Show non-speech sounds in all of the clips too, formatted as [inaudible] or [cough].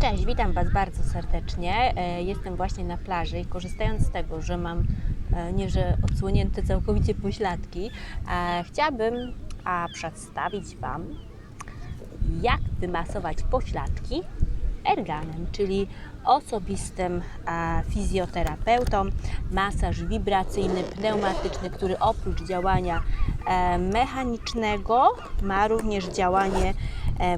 Cześć, witam Was bardzo serdecznie. E, Jestem właśnie na plaży i korzystając z tego, że mam e, nie że odsłonięte całkowicie pośladki, e, chciałabym przedstawić Wam, jak wymasować pośladki erganem, czyli osobistym fizjoterapeutą. Masaż wibracyjny, pneumatyczny, który oprócz działania mechanicznego ma również działanie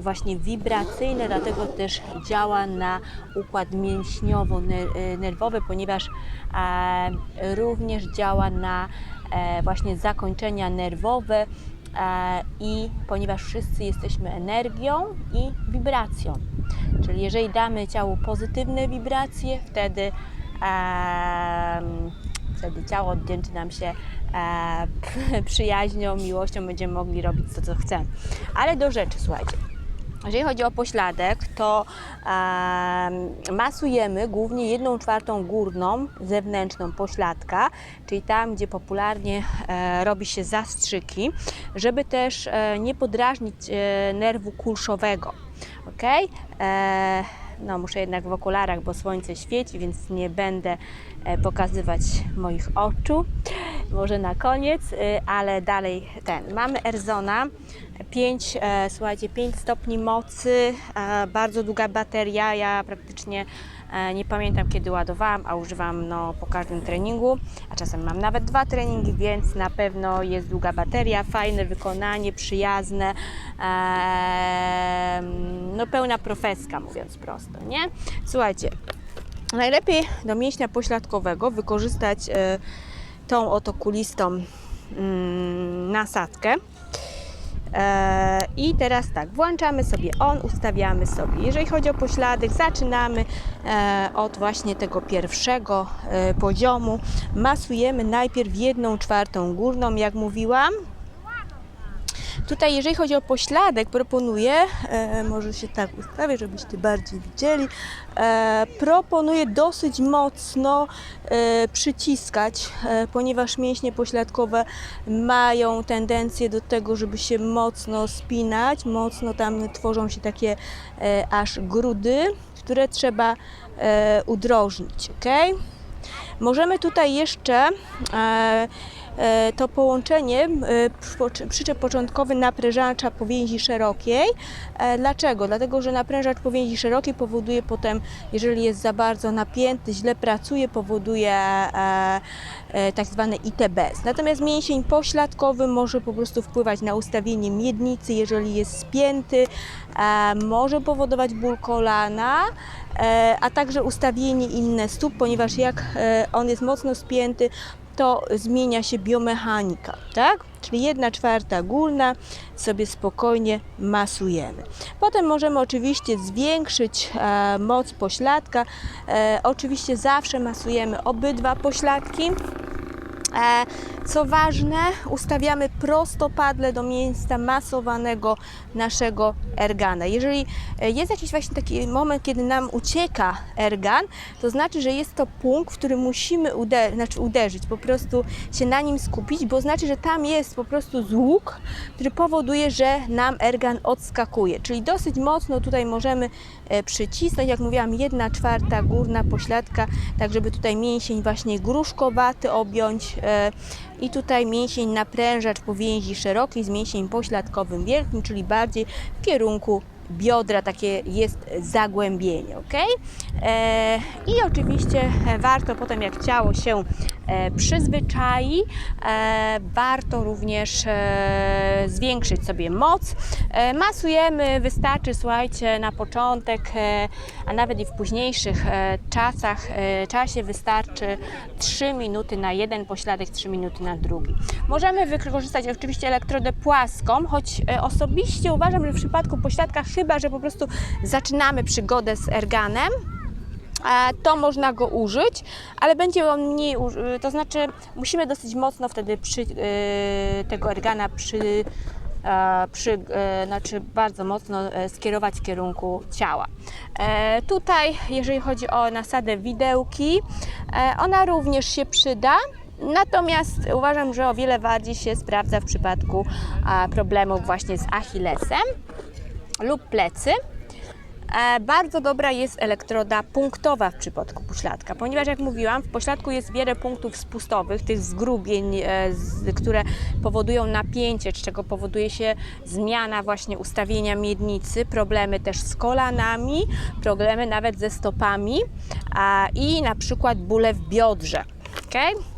właśnie wibracyjne, dlatego też działa na układ mięśniowo-nerwowy, ponieważ e, również działa na e, właśnie zakończenia nerwowe e, i ponieważ wszyscy jesteśmy energią i wibracją. Czyli jeżeli damy ciału pozytywne wibracje, wtedy, wtedy ciało oddzięczy nam się e, [laughs] przyjaźnią, miłością, będziemy mogli robić to, co chcemy. Ale do rzeczy, słuchajcie. Jeżeli chodzi o pośladek, to em, masujemy głównie jedną czwartą górną, zewnętrzną pośladka, czyli tam, gdzie popularnie e, robi się zastrzyki, żeby też e, nie podrażnić e, nerwu kulszowego. Ok? E, no, muszę jednak w okularach, bo słońce świeci, więc nie będę e, pokazywać moich oczu. Może na koniec, e, ale dalej ten. Mamy Erzona 5, e, słuchajcie, 5 stopni mocy, e, bardzo długa bateria. Ja praktycznie e, nie pamiętam kiedy ładowałam, a używam no, po każdym treningu, a czasem mam nawet dwa treningi, więc na pewno jest długa bateria, fajne wykonanie, przyjazne, no pełna profeska, mówiąc prosto, nie? Słuchajcie, najlepiej do mięśnia pośladkowego wykorzystać tą oto kulistą mm, nasadkę. E, I teraz tak, włączamy sobie on, ustawiamy sobie. Jeżeli chodzi o pośladek, zaczynamy e, od właśnie tego pierwszego e, poziomu. Masujemy najpierw jedną czwartą górną, jak mówiłam. Tutaj, jeżeli chodzi o pośladek, proponuję, e, może się tak ustawię, żebyście bardziej widzieli, e, proponuję dosyć mocno e, przyciskać, e, ponieważ mięśnie pośladkowe mają tendencję do tego, żeby się mocno spinać, mocno tam tworzą się takie e, aż grudy, które trzeba e, udrożnić, ok? Możemy tutaj jeszcze e, to połączenie, e, przy- przyczep początkowy naprężacza powięzi szerokiej. E, Dlaczego? Dlatego, że naprężacz powięzi szerokiej powoduje potem, jeżeli jest za bardzo napięty, źle pracuje, powoduje e, e, tak zwane ITBS. Natomiast mięsień pośladkowy może po prostu wpływać na ustawienie miednicy, jeżeli jest spięty, e, może powodować ból kolana, e, a także ustawienie inne stóp, ponieważ jak e, on jest mocno spięty, to zmienia się biomechanika, tak? Czyli jedna czwarta górna sobie spokojnie masujemy. Potem możemy oczywiście zwiększyć e, moc pośladka. E, oczywiście zawsze masujemy obydwa pośladki. E, Co ważne, ustawiamy prostopadle do miejsca masowanego naszego ergana. Jeżeli e, jest jakiś właśnie taki moment, kiedy nam ucieka ergan, to znaczy, że jest to punkt, w który musimy uder- znaczy uderzyć, po prostu się na nim skupić, bo znaczy, że tam jest po prostu złuk, który powoduje, że nam ergan odskakuje. Czyli dosyć mocno tutaj możemy e, przycisnąć, jak mówiłam, jedna czwarta górna pośladka, tak żeby tutaj mięsień właśnie gruszkowaty objąć i tutaj mięsień naprężacz powięzi szerokiej z mięsień pośladkowym wielkim, czyli bardziej w kierunku biodra, takie jest zagłębienie, ok? E, I oczywiście warto potem, jak ciało się e, przyzwyczai, e, warto również e, zwiększyć sobie moc. E, masujemy, wystarczy, słuchajcie, na początek, e, a nawet i w późniejszych e, czasach, e, czasie wystarczy 3 minuty na jeden pośladek, 3 minuty na drugi. Możemy wykorzystać oczywiście elektrodę płaską, choć e, osobiście uważam, że w przypadku pośladka, chyba że po prostu zaczynamy przygodę z erganem, e, to można go użyć, ale będzie on mniej, uż- to znaczy musimy dosyć mocno wtedy przy, e, tego ergana przy, e, przy, e, znaczy bardzo mocno e, skierować w kierunku ciała. E, Tutaj, jeżeli chodzi o nasadę widełki, e, ona również się przyda. Natomiast uważam, że o wiele bardziej się sprawdza w przypadku problemów właśnie z Achillesem lub plecy. E, bardzo dobra jest elektroda punktowa w przypadku pośladka, ponieważ jak mówiłam, w pośladku jest wiele punktów spustowych, tych zgrubień, e, które powodują napięcie, z czego powoduje się zmiana właśnie ustawienia miednicy, problemy też z kolanami, problemy nawet ze stopami i na przykład bóle w biodrze. Okay?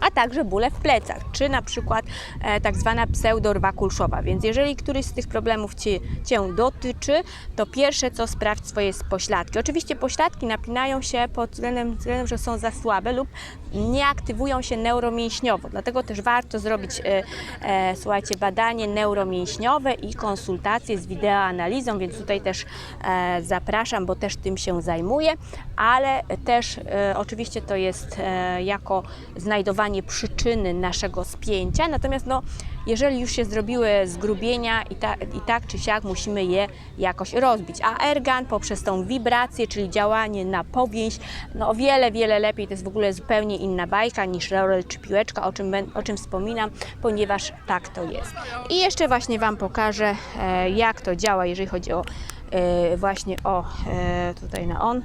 A także bóle w plecach, czy na przykład e, tak zwana pseudorwa kulszowa. Więc jeżeli któryś z tych problemów cię, Cię dotyczy, to pierwsze co sprawdź swoje pośladki. Oczywiście pośladki napinają się pod względem, względem, że są za słabe lub nie aktywują się neuromięśniowo. Dlatego też warto zrobić, e, e, słuchajcie, badanie neuromięśniowe i konsultacje z wideoanalizą, więc tutaj też e, zapraszam, bo też tym się zajmuję, ale też e, oczywiście to jest e, jako znajdowanie przyczyny naszego spięcia, natomiast no, jeżeli już się zrobiły zgrubienia i, ta, i tak czy siak musimy je jakoś rozbić, a ergan poprzez tą wibrację, czyli działanie na powięź, no o wiele, wiele lepiej, to jest w ogóle zupełnie inna bajka niż rolel czy piłeczka, o czym, o czym wspominam, ponieważ tak to jest. I jeszcze właśnie Wam pokażę, e, jak to działa, jeżeli chodzi o e, właśnie o e, tutaj na on.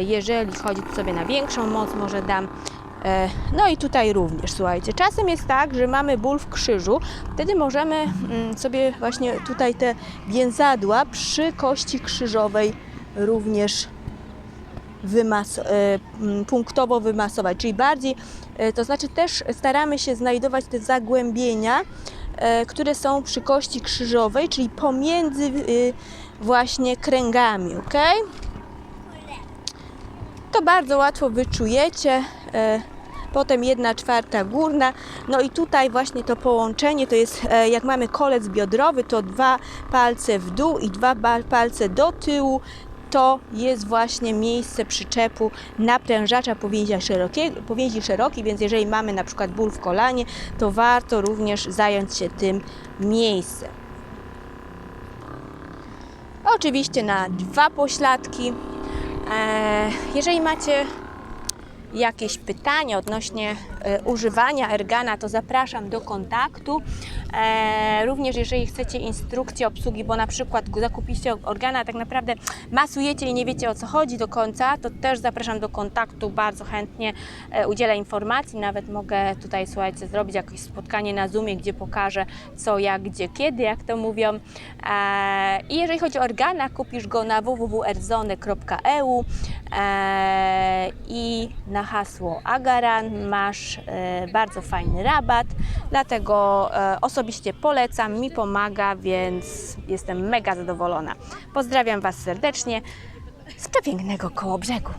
Jeżeli chodzi sobie na większą moc, może dam No i tutaj również, słuchajcie, czasem jest tak, że mamy ból w krzyżu, wtedy możemy mm, sobie właśnie tutaj te więzadła przy kości krzyżowej również wymas- e, mm, punktowo wymasować, czyli bardziej, e, to znaczy też staramy się znajdować te zagłębienia, e, które są przy kości krzyżowej, czyli pomiędzy y, właśnie kręgami, ok? To bardzo łatwo wyczujecie. Potem jedna czwarta górna. No i tutaj właśnie to połączenie to jest, e, jak mamy kolec biodrowy, to dwa palce w dół i dwa palce do tyłu. To jest właśnie miejsce przyczepu naprężacza powięzia szerokiego, powięzi szerokiej, więc jeżeli mamy na przykład ból w kolanie, to warto również zająć się tym miejscem. Oczywiście na dwa pośladki. E, Jeżeli macie jakieś pytania odnośnie e, używania ergana, to zapraszam do kontaktu. E, również jeżeli chcecie instrukcję obsługi, bo na przykład zakupicie organa, tak naprawdę masujecie i nie wiecie o co chodzi do końca, to też zapraszam do kontaktu. Bardzo chętnie e, udzielę informacji. Nawet mogę tutaj, słuchajcie, zrobić jakieś spotkanie na Zoomie, gdzie pokażę co, jak, gdzie, kiedy, jak to mówią. I jeżeli chodzi o organa, kupisz go na www.erzone.eu i na hasło Agaran masz e, bardzo fajny rabat, dlatego e, osobiście polecam, mi pomaga, więc jestem mega zadowolona. Pozdrawiam Was serdecznie z przepięknego koło brzegu.